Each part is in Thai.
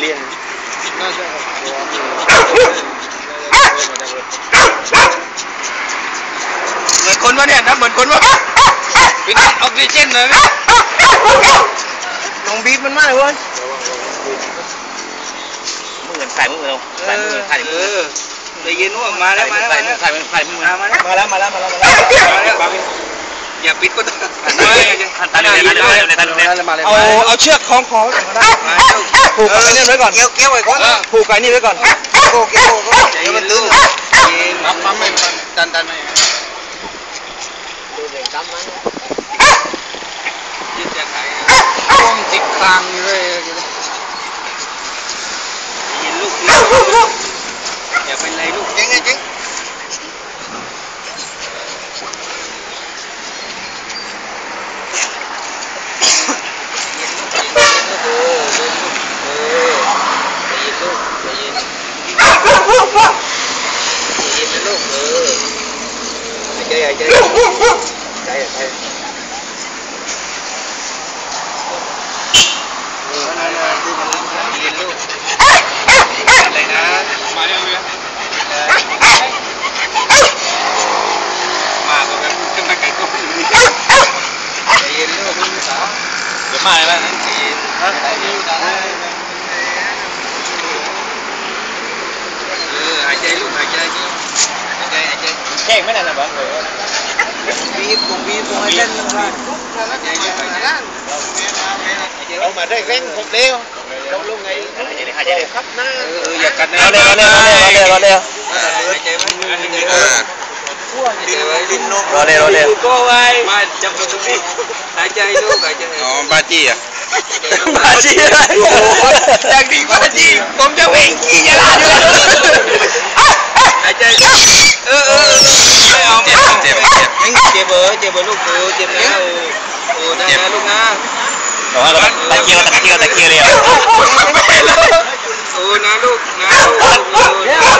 เลี้ยงน่าจะออกตัวมีเหมือนคนวะเนี่ยนะเหมือนคนวะปิดออกซิเจนเลยไหมลองบีบมันมากเลยเว้ยมือเหมือนใส่มือเราใส่มือใส่มือได้ยินว่ามาแล้วมาแล้วใส่มามือแล้วใส่มือใส่มือมาแล้วมาแล้วมาแล้วมาแล้วมาแล้ว อย่าปิดก็ได้ทันเลยทันเลยทันเลยมาเลยเอาเอาเชือกคล้องคอไว้ก่อนก็ได้ผูกกับไอ้นี่ไว้ก่อนเกี้ยวเกี้ยวไว้ก่อนผูกกับไอ้นี่ไว้ก่อนโก้เกี้ยวโก้เดี๋ยวมันลื่นรับปั๊มไม่ดันดันไม่ยืดจะขายต้มจิกคางเลยยินลูกอย่าเป็นไรลูกจริงจริง ใจใจใจใจเรียนลูกอะไรนะมาแล้ว หายใจแข่งไม่นานหรอวะบีบผมบีบผมให้เล่นลงมาเอามาได้เร่งผมเร็วเราลงไงหายใจเลยครับหน้าเอออย่ากันนะเร็วเร็วเร็วเร็วเร็วเร็วหายใจไว้หายใจไว้ดิ้นไว้ดิ้นนกรอเร็วรอเร็วก็ไว้มาจับตรงนี้หายใจลูกหายใจอ๋อบาจี้อะมาชี้เลยอย่างดีบาจีผมจะวิ่งขี่ยาลาอยู่หา จ็บเบอร์เจ็บเบอร์ลูกเออเจ็บแล้วโอ้ได้นะลูกนะแต่ว่าตะเกียบตะเกียบตะเกียบเลยโอ้นะลูกนะลูก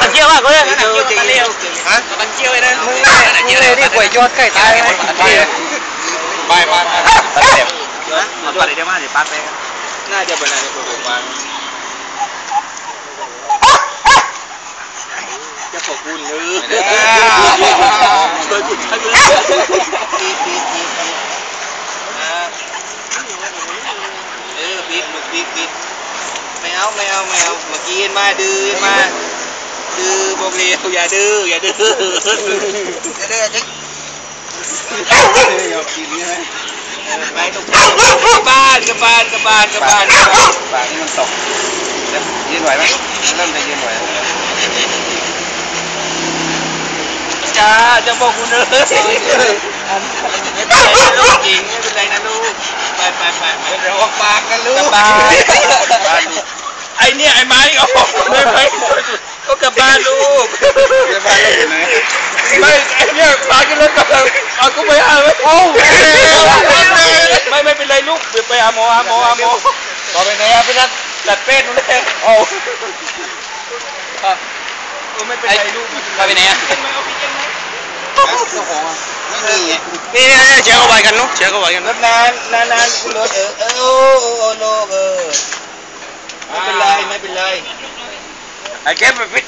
ตะเกียบมากเลยตะเกียวตะเกียวฮะตะเกียบเลยนะมึงมึงเลยนี่ป่วยยอดใกล้ตายไหมตะเกียบไปไปไปตะเกียบเอาไปเดี๋ยวมาเดี๋ยวปั๊บไปน่าจะเป็นอะไรผมวางจะขอบคุณเออเคยพูดชัดเลยเอ อบีบลูกบีบบีบไม่เอาไม่เอาไม่เอาเมื่อกี้มาดื้อมาดื้อบอกเลี้ยวอย่าดื้ออย่าดื้ออย่าดื้อจริงอากินใช่ไหมไปตรงบ้านกับบ้านกับบ้านกับบ้านกบ้านปากนี่มันตกยืนไหวไหมเริ่มจะยืนไหวจ้าจะบอกคุณเลยไม่เป็นไรนะลูกหญิง ไม่เป็นไรนะลูก ไปไปไปไปเดี๋ยวออกปากกันลูกกลับบ้านไอเนี่ยไอไม้ออกไม่ไม่ก็กลับบ้านลูกจะไปแล้วไหนไม่ไอเนี่ยพาขึ้นรถก่อนเอากูไปหาไม่โอ้ไม่ไม่เป็นไรลูกเดี๋ยวไปหาหมอหาหมอหาหมอต่อไปไหนอะพี่นัทตัดเป็ดนู่นเลยโอ้เออไม่เป็นไรลูกไปไหนอะ นี่เชียร์เข้าไปกันเนาะเชียร์เข้าไปกันรถนานนานนานคุณรถเออเออโอ้โอ้โอ้โลกเออไม่เป็นไรไม่เป็นไรไอ้แกไปพิจ